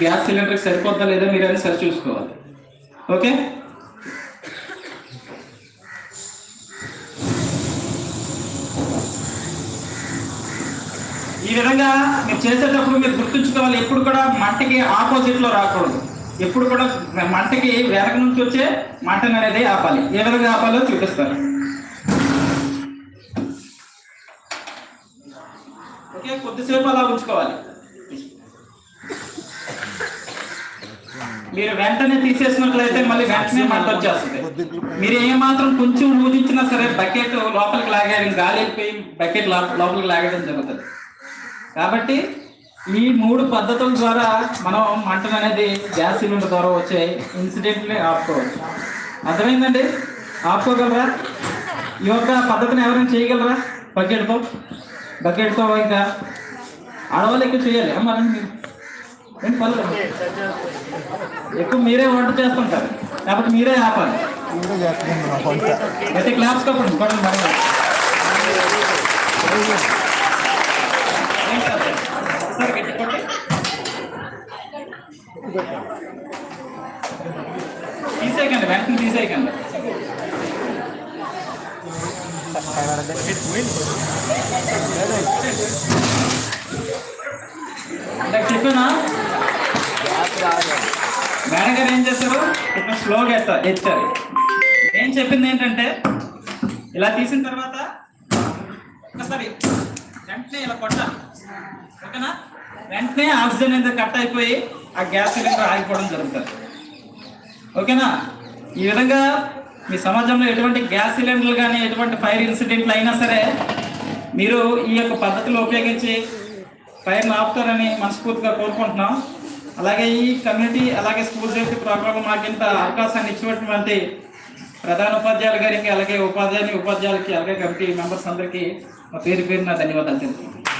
Gas cylinder సరిపోద్దా లేదా మీరు అని సరి చూసుకోవాలి. ఓకే? ఈ విధంగా మీరు చేసేటప్పుడు మీరు గుర్తుంచుకోవాలి ఎప్పుడు కూడా మంటకి ఆపోజిట్లో రాకూడదు. ఎప్పుడు కూడా మంటకి వెనక నుంచి వచ్చే మంటను అనేది ఆపాలి. ఏ విధంగా ఆపాలో చూపిస్తారు ఓకే? కొద్దిసేపు అలా ఉంచుకోవాలి. మీరు వెంటనే తీసేసినట్లయితే మళ్ళీ వెంటనే మంట వచ్చేస్తుంది. మీరు ఏమాత్రం కొంచెం ఊదించినా సరే బకెట్ లోపలికి లాగేయడం గాలి వెళ్ళిపోయి బకెట్ లోపలికి లాగడం జరుగుతుంది. కాబట్టి ఈ మూడు పద్ధతుల ద్వారా మనం మంటను అనేది గ్యాస్ సిలిండర్ ద్వారా వచ్చే ఇన్సిడెంట్ని ఆపుకోవచ్చు. అర్థమైందండి? ఆపుకోగలరా? ఈ యొక్క పద్ధతిని ఎవరైనా చేయగలరా? బకెట్తో? బకెట్తో ఇంకా ఆడవాళ్ళు ఎక్కువ చేయాలి. మరి మీరు. పర్లేదు ఎక్కువ మీరే వంట చేస్తుంటారు. కాబట్టి మీరే ఆపాలి. అయితే క్లాప్స్ కప్పండి కొట్టండి మరి. తీసేయకండి వెంటనే తీసేయకండి. చెప్పానా మేనగారు ఏం చేస్తారు ఇప్పుడు స్లోగా ఎత్తారు ఎత్తారు. ఏం చెప్పింది ఏంటంటే ఇలా తీసిన తర్వాత ఒకసారి వెంటనే ఇలా కొట్టాలి. ఓకేనా? వెంటనే ఆక్సిజన్ అనేది కట్ అయిపోయి ఆ గ్యాస్ సిలిండర్ ఆగిపోవడం జరుగుతుంది. ఓకేనా? ఈ విధంగా మీ సమాజంలో ఎటువంటి గ్యాస్ సిలిండర్లు కానీ ఎటువంటి ఫైర్ ఇన్సిడెంట్లు అయినా సరే మీరు ఈ యొక్క పద్ధతులు ఉపయోగించి ఫైర్ను ఆపుతారని మనస్ఫూర్తిగా కోరుకుంటున్నాం. అలాగే ఈ కమ్యూనిటీ అలాగే స్కూల్ సేఫ్టీ ప్రోగ్రామ్ మాకు ఇంత అవకాశాన్ని ఇచ్చినటువంటి ప్రధాన ఉపాధ్యాయులు గారికి అలాగే ఉపాధ్యాయుని ఉపాధ్యాయులకి అలాగే కమిటీ మెంబర్స్ అందరికీ మా పేరు పేరున ధన్యవాదాలు తెలుపుతున్నాను